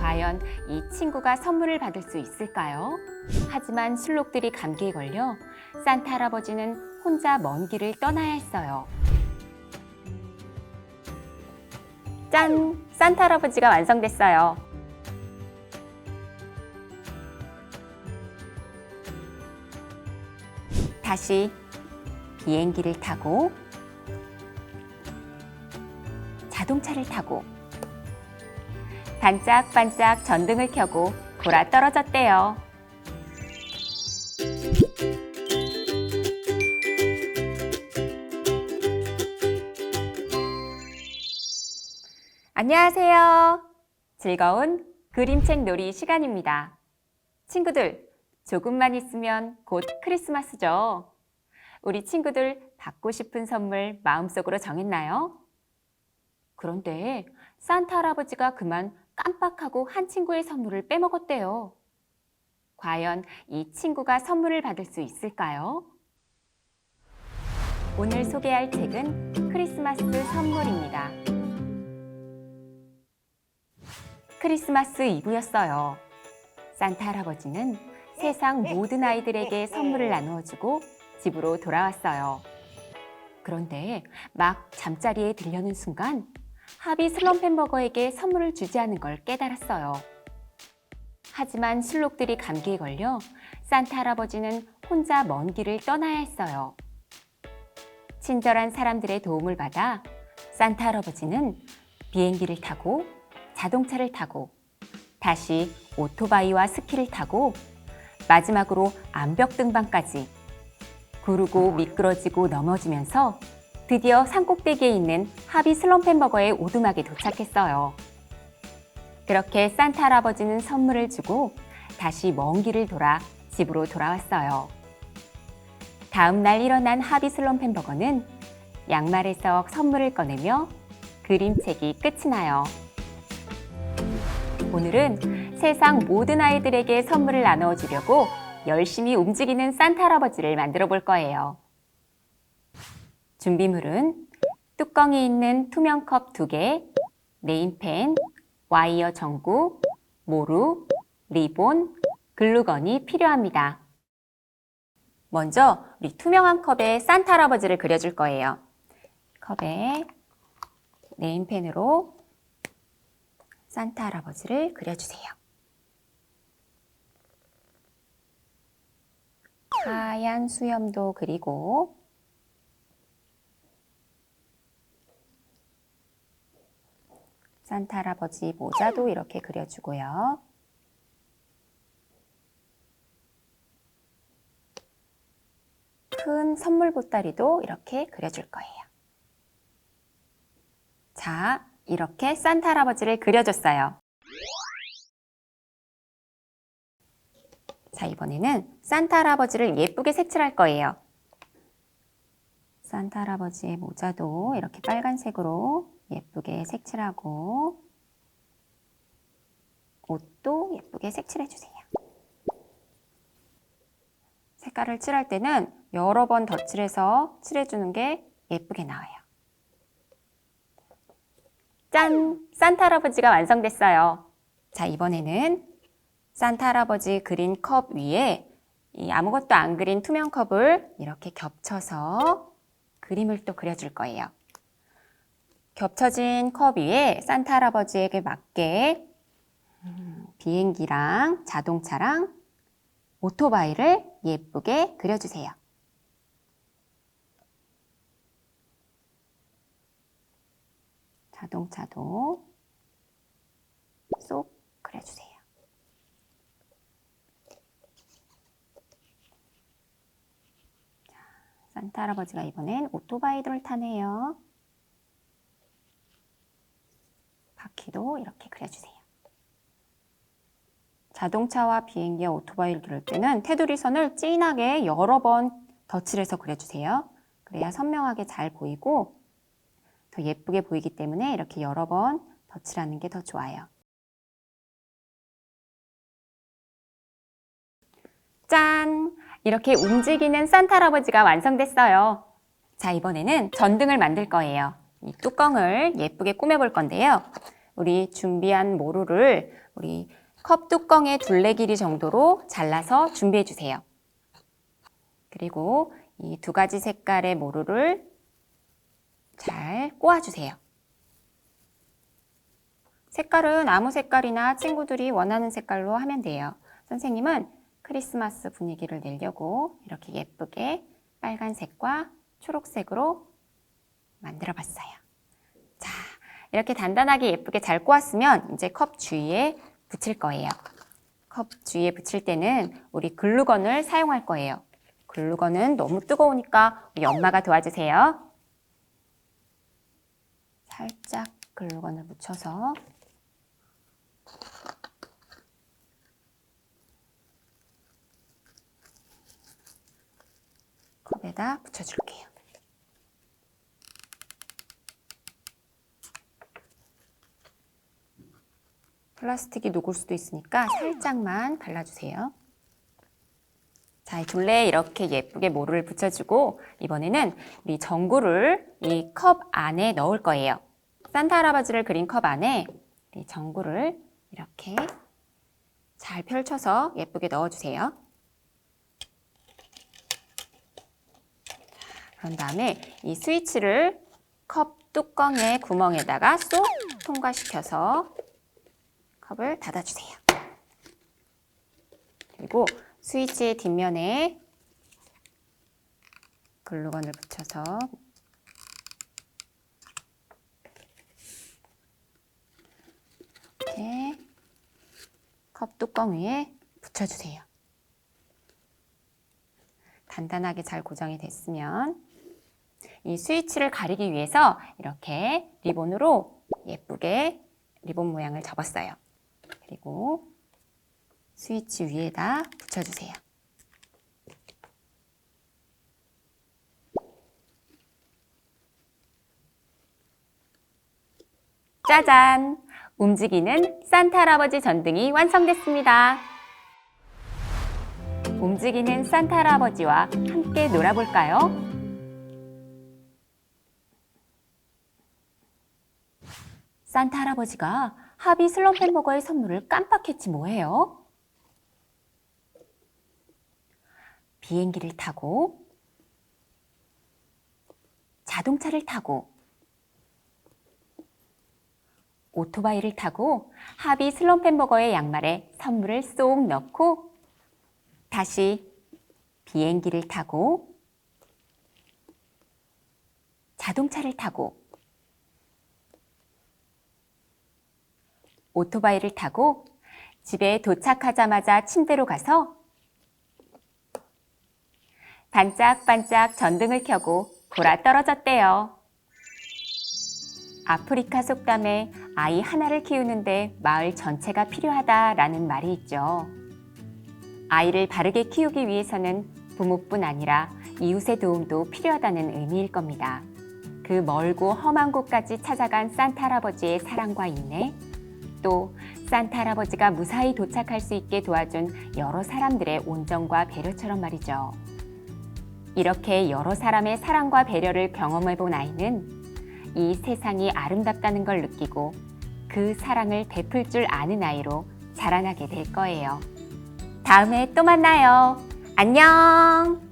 과연 이 친구가 선물을 받을 수 있을까요? 하지만 술록들이 감기에 걸려 산타 할아버지는 혼자 먼 길을 떠나야 했어요. 짠! 산타 할아버지가 완성됐어요. 다시 비행기를 타고 자동차를 타고 반짝반짝 전등을 켜고 돌아 떨어졌대요. 안녕하세요. 즐거운 그림책 놀이 시간입니다. 친구들, 조금만 있으면 곧 크리스마스죠. 우리 친구들 받고 싶은 선물 마음속으로 정했나요? 그런데 산타 할아버지가 그만 깜빡하고 한 친구의 선물을 빼먹었대요. 과연 이 친구가 선물을 받을 수 있을까요? 오늘 소개할 책은 크리스마스 선물입니다. 크리스마스 이브였어요. 산타 할아버지는 세상 모든 아이들에게 선물을 나누어주고 집으로 돌아왔어요. 그런데 막 잠자리에 들려는 순간 하비 슬럼프 햄버거에게 선물을 주지 않은 걸 깨달았어요. 하지만 술록들이 감기에 걸려 산타 할아버지는 혼자 먼 길을 떠나야 했어요. 친절한 사람들의 도움을 받아 산타 할아버지는 비행기를 타고 자동차를 타고 다시 오토바이와 스키를 타고 마지막으로 암벽 등반까지 구르고 미끄러지고 넘어지면서 드디어 산 꼭대기에 있는 하비 슬럼프 햄버거의 오두막에 도착했어요. 그렇게 산타 할아버지는 선물을 주고 다시 먼 길을 돌아 집으로 돌아왔어요. 다음 날 일어난 하비 슬럼프 햄버거는 양말에서 선물을 꺼내며 그림책이 끝이 나요. 오늘은 세상 모든 아이들에게 선물을 나누어 주려고 열심히 움직이는 산타 할아버지를 만들어 볼 거예요. 준비물은 뚜껑이 있는 투명 컵 2개, 네임펜, 와이어 전구, 모루, 리본, 글루건이 필요합니다. 먼저 우리 투명한 컵에 산타 할아버지를 그려줄 거예요. 컵에 네임펜으로 산타 할아버지를 그려주세요. 하얀 수염도 그리고 산타 할아버지 모자도 이렇게 그려주고요. 큰 선물 보따리도 이렇게 그려줄 거예요. 자, 이렇게 산타 할아버지를 그려줬어요. 자, 이번에는 산타 할아버지를 예쁘게 색칠할 거예요. 산타 할아버지의 모자도 이렇게 빨간색으로 예쁘게 색칠하고 옷도 예쁘게 색칠해 주세요. 색깔을 칠할 때는 여러 번 덧칠해서 칠해주는 게 예쁘게 나와요. 짠! 산타 할아버지가 완성됐어요. 자, 이번에는 산타 할아버지 그린 컵 위에 이 아무것도 안 그린 투명 컵을 이렇게 겹쳐서 그림을 또 그려줄 거예요. 겹쳐진 컵 위에 산타 할아버지에게 맞게 음, 비행기랑 자동차랑 오토바이를 예쁘게 그려주세요. 자동차도 쏙 그려주세요. 자, 산타 할아버지가 이번엔 오토바이를 타네요. 바퀴도 이렇게 그려주세요. 자동차와 비행기와 오토바이를 그릴 때는 테두리 선을 진하게 여러 번 덧칠해서 그려주세요. 그래야 선명하게 잘 보이고 더 예쁘게 보이기 때문에 이렇게 여러 번 덧칠하는 게 더 좋아요. 짠! 이렇게 움직이는 산타 할아버지가 완성됐어요. 자, 이번에는 전등을 만들 거예요. 이 뚜껑을 예쁘게 꾸며볼 건데요. 우리 준비한 모루를 우리 컵 뚜껑의 둘레 길이 정도로 잘라서 준비해 주세요. 그리고 이 두 가지 색깔의 모루를 잘 꼬아주세요. 색깔은 아무 색깔이나 친구들이 원하는 색깔로 하면 돼요. 선생님은 크리스마스 분위기를 내려고 이렇게 예쁘게 빨간색과 초록색으로 만들어 봤어요. 자, 이렇게 단단하게 예쁘게 잘 꼬았으면 이제 컵 주위에 붙일 거예요. 컵 주위에 붙일 때는 우리 글루건을 사용할 거예요. 글루건은 너무 뜨거우니까 우리 엄마가 도와주세요. 살짝 글루건을 묻혀서 컵에다 붙여줄게요. 플라스틱이 녹을 수도 있으니까 살짝만 발라주세요. 자, 이 둘레에 이렇게 예쁘게 모루를 붙여주고 이번에는 우리 전구를 이 컵 안에 넣을 거예요. 산타 할아버지를 그린 컵 안에 이 전구를 이렇게 잘 펼쳐서 예쁘게 넣어주세요. 그런 다음에 이 스위치를 컵 뚜껑의 구멍에다가 쏙 통과시켜서 컵을 닫아주세요. 그리고 스위치의 뒷면에 글루건을 붙여서 이렇게 컵 뚜껑 위에 붙여주세요. 단단하게 잘 고정이 됐으면 이 스위치를 가리기 위해서 이렇게 리본으로 예쁘게 리본 모양을 접었어요. 그리고 스위치 위에다 붙여주세요. 짜잔! 움직이는 산타 할아버지 전등이 완성됐습니다. 움직이는 산타 할아버지와 함께 놀아볼까요? 산타 할아버지가 하비 슬럼프 햄버거의 선물을 깜빡했지 뭐예요? 비행기를 타고 자동차를 타고 오토바이를 타고 하비 슬럼프 햄버거의 양말에 선물을 쏙 넣고 다시 비행기를 타고 자동차를 타고 오토바이를 타고 집에 도착하자마자 침대로 가서 반짝반짝 전등을 켜고 골아 떨어졌대요. 아프리카 속담에 아이 하나를 키우는데 마을 전체가 필요하다라는 말이 있죠. 아이를 바르게 키우기 위해서는 부모뿐 아니라 이웃의 도움도 필요하다는 의미일 겁니다. 그 멀고 험한 곳까지 찾아간 산타 할아버지의 사랑과 인내, 또 산타 할아버지가 무사히 도착할 수 있게 도와준 여러 사람들의 온정과 배려처럼 말이죠. 이렇게 여러 사람의 사랑과 배려를 경험해 본 아이는 이 세상이 아름답다는 걸 느끼고 그 사랑을 베풀 줄 아는 아이로 자라나게 될 거예요. 다음에 또 만나요. 안녕!